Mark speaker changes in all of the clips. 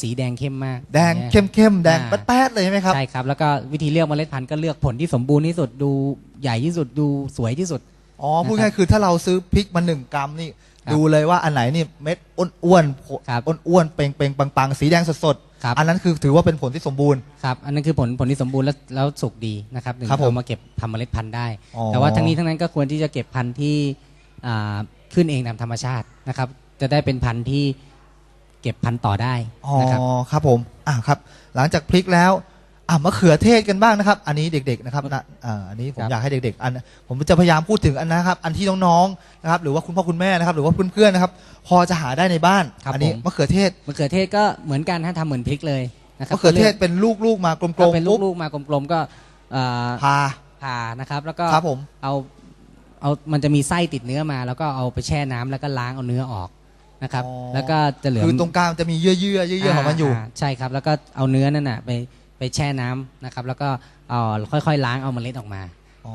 Speaker 1: สีแดงเข้มมาก
Speaker 2: แดง
Speaker 1: นี่ย
Speaker 2: เข้มเข้มๆแดง
Speaker 1: อ่า
Speaker 2: แป๊ดๆเลยใช่ไหมครับ
Speaker 1: ใช่ครับแล้วก็วิธีเลือกเมล็ดพันธุ์ก็เลือกผลที่สมบูรณ์ที่สุดดูใหญ่ที่สุดดูสวยที่สุด
Speaker 2: อ๋อพูดง่ายๆคือถ้าเราซื้อพริกมาหนึ่งกรัมนี่
Speaker 1: ครับ
Speaker 2: ดูเลยว่าอันไหนนี่เม็ดอ้วนๆ
Speaker 1: ครับ
Speaker 2: อ้วนๆเป่งเป่งๆปังๆสีแดงสด
Speaker 1: ครับ
Speaker 2: ๆอันนั้นคือถือว่าเป็นผลที่สมบูรณ์
Speaker 1: ครับอันนั้นคือผลผลที่สมบูรณ์แล้วแล้วสุกดีนะครับถึง
Speaker 2: ครับผม
Speaker 1: เอามาเก็บทำเมล็ดพันธุ์ได้
Speaker 2: อ๋อ
Speaker 1: แต่ว่าทั้งนี้ทั้งนั้นก็ควรที่จะเก็บพันธุ์ที่อ่าขึ้นเองตามธรรมชาตินะครับจะได้เป็นพันธุ์ที่ เก็บพันธุ์ต่อได้
Speaker 2: อ๋อ
Speaker 1: นะครับ
Speaker 2: ครับผมอ่าครับ หลังจากพริกแล้วอ่ามะเขือเทศกันบ้างนะครับ อันนี้เด็กๆนะครับนะอ่าอันนี้ผม
Speaker 1: ครับ
Speaker 2: อยากให้เด็กๆ อัน ผมจะพยายามพูดถึงอันนะครับ อันที่น้องๆนะครับ หรือว่าคุณพ่อคุณแม่นะครับ หรือว่าเพื่อนๆนะครับ พอจะหาได้ในบ้าน
Speaker 1: ครับ
Speaker 2: อันี้
Speaker 1: ผม
Speaker 2: มะเขือเทศ
Speaker 1: มะเขือเทศก็เหมือนกันถ้าทำเหมือนพริกเลยนะครับ
Speaker 2: มะเขือเทศเป็นลูกๆมากล
Speaker 1: ก็
Speaker 2: ม
Speaker 1: เป็น
Speaker 2: ๆปุ๊บ
Speaker 1: ลูกๆมากลมๆก็เอ่อ
Speaker 2: พา
Speaker 1: ผ่านะครับ แล้วก็
Speaker 2: ครับผม
Speaker 1: เอาเอามันจะมีไส้ติดเนื้อมา แล้วก็เอาไปแช่น้ำแล้วก็ล้างเอาเนื้อออก นะครับ
Speaker 2: อ๋อ
Speaker 1: แล้วก็จะเหลือ
Speaker 2: คือตรงกลางจะมีเยื่อๆเยื่อๆของมันอยู่า
Speaker 1: ใช่ครับ แล้วก็เอาเนื้อนั่นน่ะไปไปแช่น้ำนะครับ แล้วก็เอาค่อยๆ ล้างเอาเมล็ดออกมา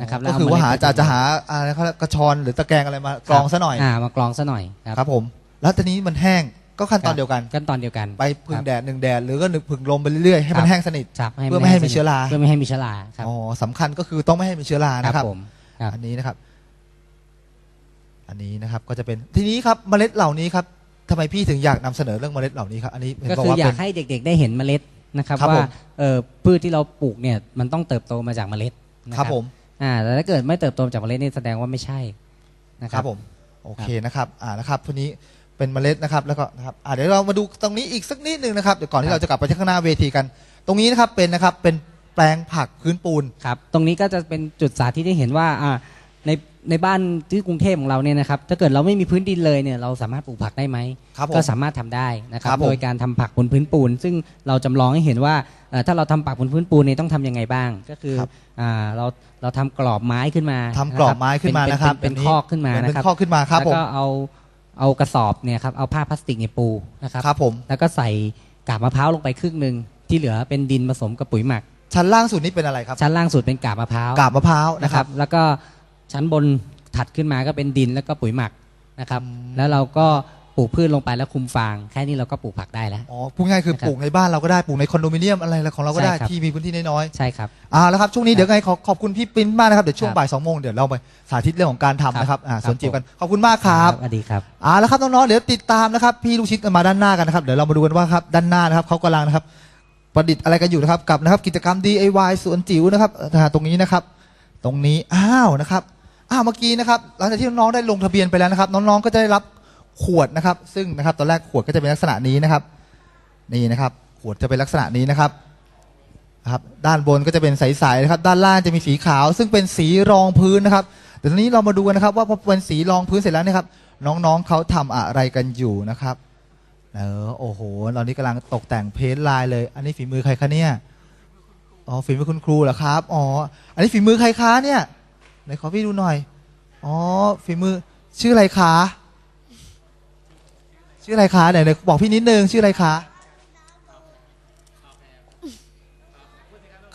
Speaker 1: นะครับแล้ว
Speaker 2: ก็
Speaker 1: เอา
Speaker 2: คือว่าหา
Speaker 1: เมล็ด
Speaker 2: จะจะหาอะไรเขาเรียกกระชอนหรือตะแกรงอะไรมากรองซะหน่อย
Speaker 1: อ่ามากรองซะหน่อยครับ
Speaker 2: ครับผม แล้วตอนนี้มันแห้งก็ขั้นตอนเดียวกัน
Speaker 1: ขั้นตอนเดียวกัน
Speaker 2: ไปพึ่
Speaker 1: ค
Speaker 2: ง
Speaker 1: รับ
Speaker 2: แดดหนึ่งแดดหรือก็หนึ่งพึ่งลมไปเรื่อยๆให้มัน
Speaker 1: ครับ
Speaker 2: แห้งสนิท
Speaker 1: ครับ
Speaker 2: เพื่อไม่ให้มีเชื้อรา
Speaker 1: เพื่อไม่ให้มีเชื้อราครับ
Speaker 2: อ๋อสำคัญก็คือต้องไม่ให้มีเชื้อรานะครับ
Speaker 1: ผมครับ
Speaker 2: อันนี้นะครับ อันนี้นะครับก็จะเป็นทีนี้ครับเมล็ดเหล่านี้ครับ ทำไมพี่ถึงอยากนำเสนอเรื่องเมล็ดเหล่านี้ครับอันนี้เห็น
Speaker 1: ก็
Speaker 2: บอก
Speaker 1: คือ
Speaker 2: ว่า
Speaker 1: อยา
Speaker 2: เป็
Speaker 1: ก
Speaker 2: น
Speaker 1: ให้เด็กๆ ได้เห็นเมล็ดนะครับ
Speaker 2: ครับ
Speaker 1: ว่า
Speaker 2: ผม
Speaker 1: เอ่อพืชที่เราปลูกเนี่ยมันต้องเติบโตมาจากเมล็ดนะ
Speaker 2: ครับผม
Speaker 1: อ่าแต่ถ้าเกิดไม่เติบโตจากเมล็ดนี่แสดงว่าไม่ใช่นะค
Speaker 2: ค
Speaker 1: รั
Speaker 2: รับ บผมโอเคนะครับอ่านะครับทีนี้เป็นเมล็ดนะครับแล้วก็นะครับอ่าเดี๋ยวเรามาดูตรงนี้อีกสักนิดหนึ่งนะครับเดี๋ยวก่อนที่เราจะกลับไปที่ข้างหน้าเวทีกัน ตรงนี้นะครับเป็นนะครับเป็นแปลงผักพื้นปูน
Speaker 1: ครับ ตรงนี้ก็จะเป็นจุดสาธิตให้เห็นว่าอ่า ในในบ้านที่กรุงเทพของเราเนี่ยนะครับถ้าเกิดเราไม่มีพื้นดินเลยเนี่ยเราสามารถปลูกผักได้ไหม
Speaker 2: ครับผม
Speaker 1: ก็สามารถทำได้นะครับ
Speaker 2: ครับผม
Speaker 1: โดยการทำผักบนพื้นปูน ซึ่งเราจำลองให้เห็นว่าเอ่อถ้าเราทำผักบนพื้นปูนเนี่ยต้องทำยังไงบ้าง ก็คือ
Speaker 2: ครับ
Speaker 1: อ่าเราเราทำกรอบไม้ขึ้นมา
Speaker 2: ทำกรอบไม้ขึ้นมา
Speaker 1: เป็
Speaker 2: นะครับ
Speaker 1: เป็น
Speaker 2: แบบนี้
Speaker 1: คอกขึ้นมา
Speaker 2: เป็น
Speaker 1: นะครับ
Speaker 2: ข้อขึ้นมาครับ
Speaker 1: แล้ว
Speaker 2: ผม
Speaker 1: ก็เอาเอากระสอบเนี่ยครับเอาผ้าพลาสติกเนี่ยปูนะครับ
Speaker 2: ครับผม
Speaker 1: แล้วก็ใส่กาบมะพร้าวลงไปครึ่งหนึ่งที่เหลือเป็นดินผสมกับปุ๋ยหมัก
Speaker 2: ชั้นล่างสุดนี่เป็นอะไรครับ
Speaker 1: ชั้นล่างสุดเป็นกาบมะพร้าว
Speaker 2: กาบมะพร้าวนะ
Speaker 1: นะ
Speaker 2: ค
Speaker 1: ค
Speaker 2: รั
Speaker 1: รับ บ แล้วก็ ชั้นบนถัดขึ้นมาก็เป็นดินแล้วก็ปุ๋ยหมักนะครับ
Speaker 2: อืม
Speaker 1: แล้วเราก็ปลูกพืชลงไปแล้วคุมฟาง แค่นี้เราก็ปลูกผักได้แล้ว
Speaker 2: อ๋อพูดง่ายคือ
Speaker 1: นะครับ
Speaker 2: ปลูกในบ้านเราก็ได้ปลูกในคอนโดมิเนียมอะไรของเราก็ได้
Speaker 1: ใช่ครับ
Speaker 2: ที่มีพื้นที่น้อย
Speaker 1: ใช่ครับ
Speaker 2: ๆอ่าแล้วครับช่วงนี้เดี๋ยวไงขอขอบคุณพี่ปิ้นมากนะครับเดี๋ยวช่วง
Speaker 1: ครับ
Speaker 2: บ่ายสองโมงเดี๋ยวเราไปสาธิตเรื่องของการทำนะครับอ่า
Speaker 1: ครับ
Speaker 2: สวนจิ๋วกันขอบคุณมากครับ
Speaker 1: สวัสดีครับ
Speaker 2: อ่าแล้วครับน้องๆเดี๋ยวติดตามนะครับพี่ลูกชิดมาด้านหน้ากันนะครับเดี๋ยวเรามาดูกันว่าครับด้านหน้านะครับเขากำลังนะครับประดิษฐ์อะไรกันอยู่นะครับกับนะครับกิจกรรม DIY สวนจิ๋วนะครับอ่าตรงนี้นะครับ ตรงนี้อ้าวนะครับ อ้าวเมื่อกี้นะครับหลังจากที่น้องๆได้ลงทะเบียนไปแล้วนะครับ น้องๆก็จะได้รับขวดนะครับ ซึ่งนะครับตอนแรกขวดก็จะเป็นลักษณะนี้นะครับ นี่นะครับ ขวดจะเป็นลักษณะนี้นะครับนะครับ ด้านบนก็จะเป็นใสๆนะครับ ด้านล่างจะมีสีขาว ซึ่งเป็นสีรองพื้นนะครับเดี๋ยวนี้เรามาดูกันนะครับ ว่าพอเป็นสีรองพื้นเสร็จแล้วนะครับ น้องๆเขาทำอะไรกันอยู่นะครับเออโอ้โหตอนนี้กำลังตกแต่งเพ้นท์ลายเลย อันนี้ฝีมือใครคะเนี่ยอ๋อฝีมือคุณครูเหรอครับอ๋ออันนี้ฝีมือใครคะเนี่ย ไหนขอพี่ดูหน่อย อ๋อ ฝีมือ ชื่ออะไรคะ ชื่ออะไรคะไหนไหนบอกพี่นิดนึง ชื่ออะไรคะ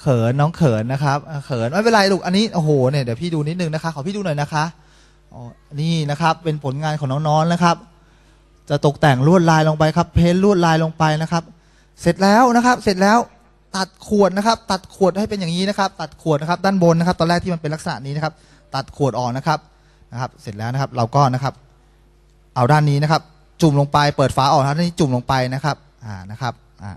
Speaker 2: เขินน้องเขินนะครับ เขินไม่เป็นไรลูก อันนี้โอ้โหเนี่ยเดี๋ยวพี่ดูนิดนึงนะคะ ขอพี่ดูหน่อยนะคะ อ๋อ นี่นะครับเป็นผลงานของน้องๆนะครับ จะตกแต่งลวดลายลงไปครับ เพ้นลวดลายลงไปนะครับ เสร็จแล้วนะครับ เสร็จแล้ว ตัดขวดนะครับ ตัดขวดให้เป็นอย่างนี้นะครับ ตัดขวดนะครับ ด้านบนนะครับ ตอนแรกที่มันเป็นลักษณะนี้นะครับ ตัดขวดออกนะครับนะครับ เสร็จแล้วนะครับ เราก็นะครับ เอาด้านนี้นะครับ จุ่มลงไปเปิดฝาออกนะด้านนี้จุ่มลงไปนะครับ อ่านะครับอ่า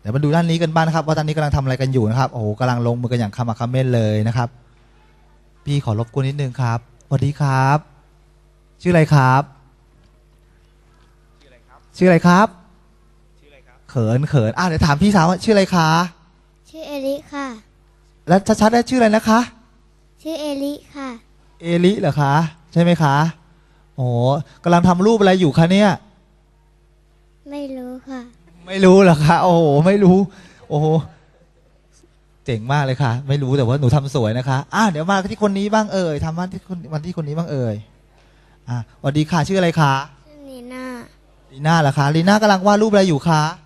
Speaker 2: เดี๋ยวมาดูด้านนี้กันบ้างนะครับ ว่าด้านนี้กำลังทำอะไรกันอยู่นะครับโอ้โหกำลังลงมือกันอย่างขมักเขม้นเลยนะครับ พี่ขอรบกวนนิดนึงครับสวัสดีครับ ชื่ออะไรครับ ชื่ออะไรครับ เขินเขินอะเดี๋ยวถามพี่สาวว่าชื่ออะไรคะ
Speaker 3: ชื่อเอลิค่ะ
Speaker 2: แล้วชัดๆได้ชื่ออะไรนะคะ
Speaker 3: ชื่อเอลิค่ะ
Speaker 2: เอลิเหรอคะ ใช่ไหมคะ โอ้กำลังทำรูปอะไรอยู่คะเนี่ย
Speaker 3: ไม่รู้ค่ะ
Speaker 2: ไม่รู้เหรอคะ โอ้โห ไม่รู้ โอ้โห เจ๋งมากเลยค่ะ ไม่รู้แต่ว่าหนูทำสวยนะคะ อะเดี๋ยวมาที่คนนี้บ้างเอ่ยทำวันที่คนวันที่คนนี้บ้างเอ่ย อะสวัสดีค่ะ ชื่ออะไรคะ
Speaker 3: ชื่อนีน่า
Speaker 2: ลีน่าเหรอคะ ลีน่ากำลังวาดรูปอะไรอยู่คะ
Speaker 3: ไม่รู้ไม่รู้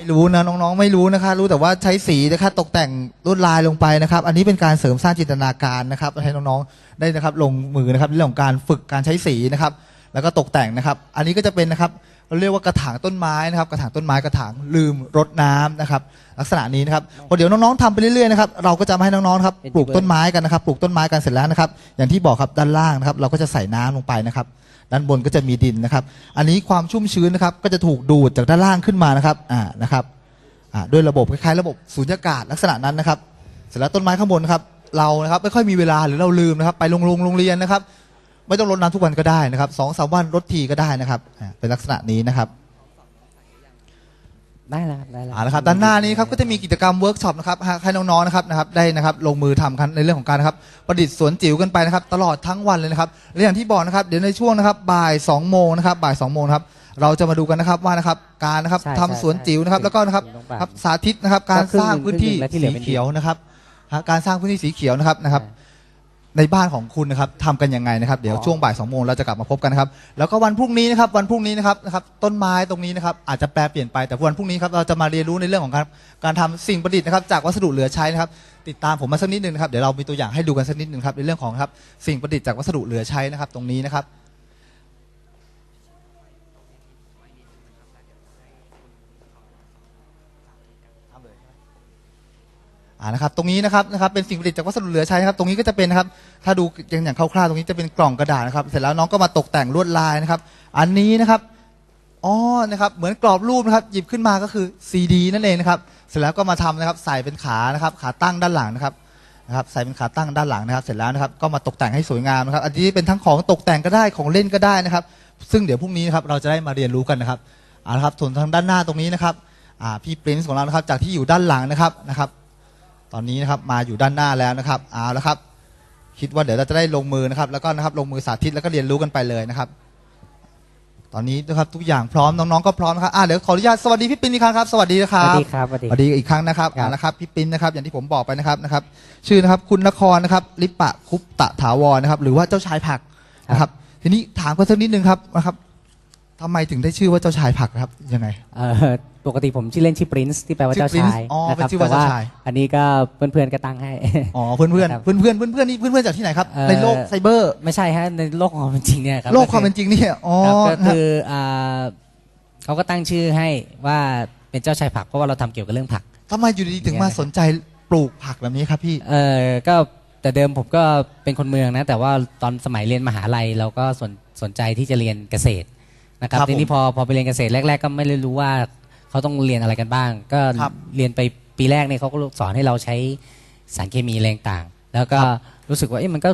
Speaker 2: ไม่รู้นะน้องๆ ไม่รู้นะคะ รู้แต่ว่าใช้สีนะคะตกแต่งลวดลายลงไปนะครับ อันนี้เป็นการเสริมสร้างจินตนาการนะครับให้น้องๆได้นะครับลงมือนะครับในเรื่องของการฝึกการใช้สีนะครับ แล้วก็ตกแต่งนะครับ อันนี้ก็จะเป็นนะครับเราเรียกว่ากระถางต้นไม้นะครับ กระถางต้นไม้กระถางลืมรดน้ำนะครับ ลักษณะนี้นะครับพอเดี๋ยวน้องๆทำไปเรื่อยๆนะครับเราก็จะมาให้น้องๆครับ
Speaker 1: เป็น
Speaker 2: ปลูกต้นไม้กันนะครับ ปลูกต้นไม้กันเสร็จแล้วนะครับ อย่างที่บอกครับด้านล่างนะครับ เราก็จะใส่น้ำลงไปนะครับ ด้านบนก็จะมีดินนะครับ อันนี้ความชุ่มชื้นนะครับ ก็จะถูกดูดจากด้านล่างขึ้นมานะครับอ่านะครับอ่าด้วยระบบคล้ายๆระบบสูญญากาศลักษณะนั้นนะครับ เสร็จแล้วต้นไม้ข้างบนครับ เรานะครับไม่ค่อยมีเวลาหรือเราลืมนะครับ ไปโรงโรงโรงเรียนนะครับ ไม่ต้องรดน้ำทุกวันก็ได้นะครับสองสามวันรดทีก็ได้นะครับเป็นลักษณะนี้นะครับ
Speaker 1: ได้แล้วครับได้แล้ว
Speaker 2: เอาละครับด้านหน้านี้ครับก็จะมีกิจกรรมเวิร์กช็อปนะครับให้น้องๆนะครับนะครับได้นะครับลงมือทำกันในเรื่องของการนะครับประดิษฐ์สวนจิ๋วกันไปนะครับ ตลอดทั้งวันเลยนะครับและอย่างที่บอกนะครับเดี๋ยวในช่วงนะครับบ่าย2โมงนะครับบ่าย2โมงนะครับเราจะมาดูกันนะครับว่านะครับการนะครับ
Speaker 1: ใช่
Speaker 2: ทำสวนจิ๋วนะครับ
Speaker 1: ใช่
Speaker 2: แล้วก็นะครับ
Speaker 1: จิ๋วลงไป
Speaker 2: ครับสาธิตนะครับการ
Speaker 1: ก็ครึ่
Speaker 2: ส
Speaker 1: ง
Speaker 2: ร้างพื้นที่
Speaker 1: ครึ่งหนึ่งและที่เหลื
Speaker 2: สี
Speaker 1: อเป็นดิน
Speaker 2: เขียวนะครับฮะการสร้างพื้นที่สีเขียวนะครับนะครับ ในบ้านของคุณนะครับทำกันยังไงนะครับเดี๋ยว
Speaker 1: อ๋อ
Speaker 2: ช่วงบ่ายสองโมงเราจะกลับมาพบกันนะครับแล้วก็วันพรุ่งนี้นะครับวันพรุ่งนี้นะครับนะครับต้นไม้ตรงนี้นะครับอาจจะแปลเปลี่ยนไปแต่วันพรุ่งนี้ครับเราจะมาเรียนรู้ในเรื่องของการการทำสิ่งประดิษฐ์นะครับจากวัสดุเหลือใช้นะครับติดตามผมมาสักนิดนึงนะครับเดี๋ยวเรามีตัวอย่างให้ดูกันสักนิดนึงครับในเรื่องของครับสิ่งประดิษฐ์จากวัสดุเหลือใช้นะครับตรงนี้นะครับ อ่านะครับตรงนี้นะครับนะครับเป็นสิ่งประดิษฐ์จากวัสดุเหลือใช้นะครับตรงนี้ก็จะเป็นนะครับถ้าดูอย่างอย่างคร่าวๆตรงนี้จะเป็นกล่องกระดาษนะครับเสร็จแล้วน้องก็มาตกแต่งลวดลายนะครับ อันนี้นะครับอ๋อนะครับเหมือนกรอบรูปนะครับหยิบขึ้นมาก็คือซีดีนั่นเองนะครับเสร็จแล้วก็มาทำนะครับใส่เป็นขานะครับขาตั้งด้านหลังนะครับนะครับใส่เป็นขาตั้งด้านหลังนะครับ เสร็จแล้วนะครับก็มาตกแต่งให้สวยงามนะครับ อันนี้เป็นทั้งของตกแต่งก็ได้ของเล่นก็ได้นะครับ ซึ่งเดี๋ยวพรุ่งนี้นะครับเราจะได้มาเรียนรู้กันนะครับเอาละครับส่วนทางด้านหน้าตรงนี้นะครับอ่าพี่ปรินซ์ของเรานะครับจากที่อยู่ด้านหลังนะครับนะครับ ตอนนี้นะครับมาอยู่ด้านหน้าแล้วนะครับเอาละครับ คิดว่าเดี๋ยวเราจะได้ลงมือนะครับ แล้วก็นะครับลงมือสาธิตแล้วก็เรียนรู้กันไปเลยนะครับ ตอนนี้นะครับทุกอย่างพร้อมน้องๆก็พร้อมนะครับอ่าเดี๋ยวขออนุญาตสวัสดีพี่ปินอีกครั้งครับสวัสดีนะค
Speaker 1: ส
Speaker 2: รั
Speaker 1: วัส
Speaker 2: บ
Speaker 1: ดีครับสวัสดี
Speaker 2: สวัสดีอีกครั้งนะครับ
Speaker 1: ครับ
Speaker 2: เอาละครับพี่ปินนะครับอย่างที่ผมบอกไปนะครับนะครับ ชื่อนะครับคุณนครนะครับลิปปะคุปตะถาวรนะครับ หรือว่าเจ้าชายผักนะครับ ทีนี้ถามกันสักนิดนึงครับนะครับ ทำไมถึงได้ชื่อว่าเจ้าชายผักครับยังไง
Speaker 1: เอ่อปกติผมชื่อเล่นชื่อ Prince ที่แปลว่า
Speaker 2: ชื่อ
Speaker 1: เจ้าชาย
Speaker 2: Prince อ๋อ
Speaker 1: นะค
Speaker 2: เป็
Speaker 1: รั
Speaker 2: นชื่อว่า
Speaker 1: แต่ว่า
Speaker 2: เจ้าชาย
Speaker 1: อันนี้ก็เพื่อนๆก็ตั้งให้
Speaker 2: อ๋อเพื่อนเพื่อน
Speaker 1: ครับ
Speaker 2: เพื่อนเพื่อนเพื่อนเพื่อนนี่เพื่อนเพื่อนจากที่ไหนครับ
Speaker 1: เอ่อ
Speaker 2: ในโลกไซเบอร์
Speaker 1: ไม่ใช่ฮะในโลกของความเป็นจริงเนี่ยครับ
Speaker 2: โลกความเป็นจริงเนี่ยอ๋อ
Speaker 1: ครับก็
Speaker 2: นะฮะ
Speaker 1: คืออ่าเขาก็ตั้งชื่อให้ว่าเป็นเจ้าชายผักเพราะว่าเราทำเกี่ยวกับเรื่องผัก
Speaker 2: ทำไมอยู่ดีๆถึงมาสนใจปลูกผักแบบนี้ครับพี่
Speaker 1: เออก็แต่เดิมผมก็เป็นคนเมืองนะ แต่ว่าตอนสมัยเรียนมหาลัยเราก็สนสนใจที่จะเรียนเกษตร นะครับ
Speaker 2: ครับ
Speaker 1: ทีนี้พอพอไปเรียนเกษตรแรก ๆ ก็ไม่ได้รู้ว่าเขาต้องเรียนอะไรกันบ้าง ก็
Speaker 2: ครับ
Speaker 1: เรียนไปปีแรกเนี่ยเขาก็สอนให้เราใช้สารเคมีอะไรต่างๆแล้วก็
Speaker 2: ครับ
Speaker 1: รู้สึกว่าเอ๊ะมันก็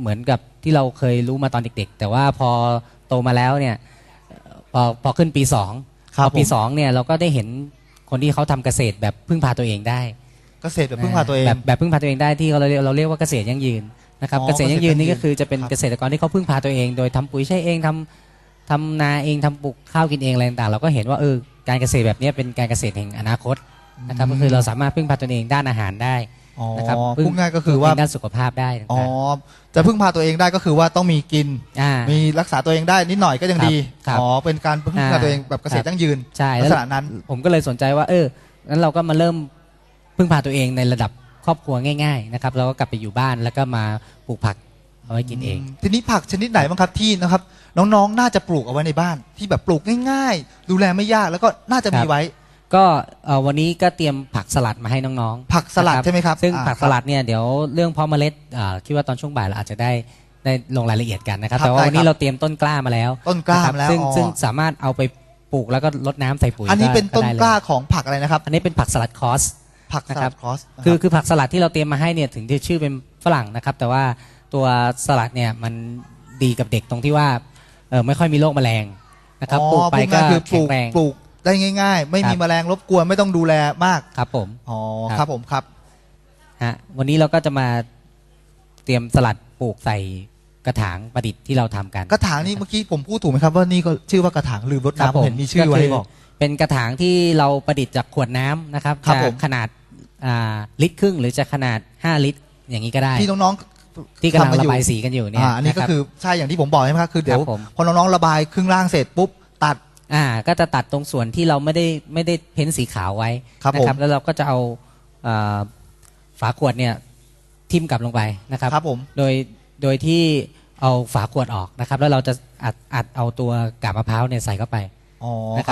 Speaker 1: เหมือนกับที่เราเคยรู้มาตอนเด็ก ๆ แต่ว่าพอโตมาแล้วเนี่ยพอพอขึ้นปีสอง
Speaker 2: ครั
Speaker 1: พ
Speaker 2: บ
Speaker 1: อปี
Speaker 2: ผม
Speaker 1: สองเนี่ยเราก็ได้เห็นคนที่เขาทำเกษตรแบบพึ่งพาตัวเองได้
Speaker 2: เกษตรแบบพึ่งพาตัวเอง
Speaker 1: แบบแบบพึ่งพาตัวเองได้ที่เราเรียกเราเรียกว่าเกษตรยั่งยืนนะครับ
Speaker 2: อ๋อ
Speaker 1: เกษตรยั่งยืนนี่
Speaker 2: เกษตรยั่งยืน
Speaker 1: ก็คือจะเป็น
Speaker 2: ครับ
Speaker 1: เกษตรกรที่เขาพึ่งพาตัวเอง โดยทำปุ๋ยใช้เองทำ ทำนาเองทำปลูกข้าวกินเองอะไรต่างๆเราก็เห็นว่าเออการเกษตรแบบเนี้ยเป็นการเกษตรแห่งอนาคตนะครับก็คือเราสามารถพึ่งพาตัวเองด้านอาหารได้
Speaker 2: อ๋อ
Speaker 1: นะครับ
Speaker 2: พูดง่ายก็คือว่า
Speaker 1: พึ่งด้านสุขภาพได้
Speaker 2: อ๋อ
Speaker 1: ต่าง
Speaker 2: จะพึ่งพาตัวเองได้ก็คือว่าต้องมีกิน
Speaker 1: ๆอ่า
Speaker 2: มีรักษาตัวเองได้นิดหน่อยก็ยัง
Speaker 1: ครับ
Speaker 2: ดี
Speaker 1: ครับ
Speaker 2: อ๋อเป็นการพึ่งพา
Speaker 1: อ่า
Speaker 2: ตัวเองแบบเกษตรยั่งยืน
Speaker 1: ใช่
Speaker 2: ลั
Speaker 1: แล้
Speaker 2: ก
Speaker 1: ว
Speaker 2: ษณะนั้น
Speaker 1: ผมก็เลยสนใจว่าเอองั้นเราก็มาเริ่มพึ่งพาตัวเองในระดับครอบครัวง่าย ๆ นะครับเราก็กลับไปอยู่บ้านแล้วก็มาปลูกผัก เอาไว้กินเอง
Speaker 2: ทีนี้ผักชนิดไหนบ้างครับที่นะครับ น้องๆ น่าจะปลูกเอาไว้ในบ้าน ที่แบบปลูกง่ายๆ ดูแลไม่ยากแล้วก็น่าจะมี
Speaker 1: ครับ
Speaker 2: ไว้
Speaker 1: ก็เอ่อวันนี้ก็เตรียมผักสลัดมาให้น้องๆ
Speaker 2: ผักสลัด
Speaker 1: นะ
Speaker 2: ใช่ไหมครับ
Speaker 1: ซึ่ง
Speaker 2: อ่า
Speaker 1: ผักสลัดเนี่ยเดี๋ยวเรื่องเพาะเมล็ดอ่าคิดว่าตอนช่วงบ่ายเราอาจจะได้ได้ลงรายละเอียดกันนะครับ
Speaker 2: ครับ
Speaker 1: แต่ว่าวัน
Speaker 2: ได้
Speaker 1: นี้
Speaker 2: ครับ
Speaker 1: เราเตรียมต้นกล้ามาแล้ว
Speaker 2: ต้นกล้าะ
Speaker 1: ครับ
Speaker 2: มาแล้ว
Speaker 1: ซึ่ง
Speaker 2: อ๋อ
Speaker 1: ซึ่งสามารถเอาไปปลูกแล้วก็รดน้ำใส่ปุ๋ย
Speaker 2: อันนี้เป็นต้น
Speaker 1: ได้เลย
Speaker 2: กล้าของผักอะไรนะครับ
Speaker 1: อันนี้เป็นผักสลัดคอส
Speaker 2: ผักส
Speaker 1: นะครั
Speaker 2: ลั
Speaker 1: บ
Speaker 2: ดครอสนะ
Speaker 1: คือ
Speaker 2: รับ
Speaker 1: คือผักสลัดที่เราเตรียมมาให้เนี่ยถึงจะชื่อเป็นฝรั่งนะครับ แต่ว่า ตัวสลัดเนี่ยมันดีกับเด็กตรงที่ว่าเออไม่ค่อยมีโรคแมลงนะครับปลูกไป
Speaker 2: พูด
Speaker 1: ก็
Speaker 2: ง่ายๆคือป
Speaker 1: แข็
Speaker 2: ลู
Speaker 1: ง
Speaker 2: ก
Speaker 1: แรง
Speaker 2: ปลูกได้ง่าย ๆ ไม่มี
Speaker 1: ครับ
Speaker 2: แมลงรบกวนไม่ต้องดูแลมาก
Speaker 1: ครับผม
Speaker 2: อ๋อ
Speaker 1: ครับ
Speaker 2: ครับผมครับ
Speaker 1: ฮะวันนี้เราก็จะมาเตรียมสลัดปลูกใส่กระถางประดิษฐ์ที่เราทำกัน
Speaker 2: กระถางนี่เมื่อกี้ผมพูดถูกไหมครับว่านี่ก็ชื่อว่ากระถางลืมรด
Speaker 1: ครับ
Speaker 2: น้ำผมเห็นมีชื่อไว้
Speaker 1: ก็คื
Speaker 2: บอก
Speaker 1: เป็นกระถางที่เราประดิษฐ์จากขวดน้ำนะครับ
Speaker 2: ครับ
Speaker 1: จะ
Speaker 2: ผม
Speaker 1: ขนาดอ่าลิตรครึ่งหรือจะขนาด 5 ลิตรอย่างนี้ก็ได้
Speaker 2: ที่น้อง
Speaker 1: ที่กำลัง
Speaker 2: ทำมาอยู่
Speaker 1: ระบายสีกันอยู่เนี่ย
Speaker 2: อ่าอันนี้ก็ะ
Speaker 1: รับ
Speaker 2: คือใช่อย่างที่ผมบอกใช่ไหมครับคือเดี๋ยว
Speaker 1: ครับผม
Speaker 2: พอน้องๆระบายครึ่งล่างเสร็จปุ๊บตัด
Speaker 1: อ่าก็จะตัดตรงส่วนที่เราไม่ได้ไม่ได้เพ้นสีขาวไว้
Speaker 2: ครับ
Speaker 1: นะ
Speaker 2: ผม
Speaker 1: แล้วเราก็จะเอาอ่าฝาขวดเนี่ยทิ่มกลับลงไปนะครับ
Speaker 2: ครับผม
Speaker 1: โดยโดยที่เอาฝาขวดออกนะครับ แล้วเราจะอัดอัดเอาตัวกาบมะพร้าวเนี่ยใส่เข้าไป
Speaker 2: อ๋อ
Speaker 1: นะครับ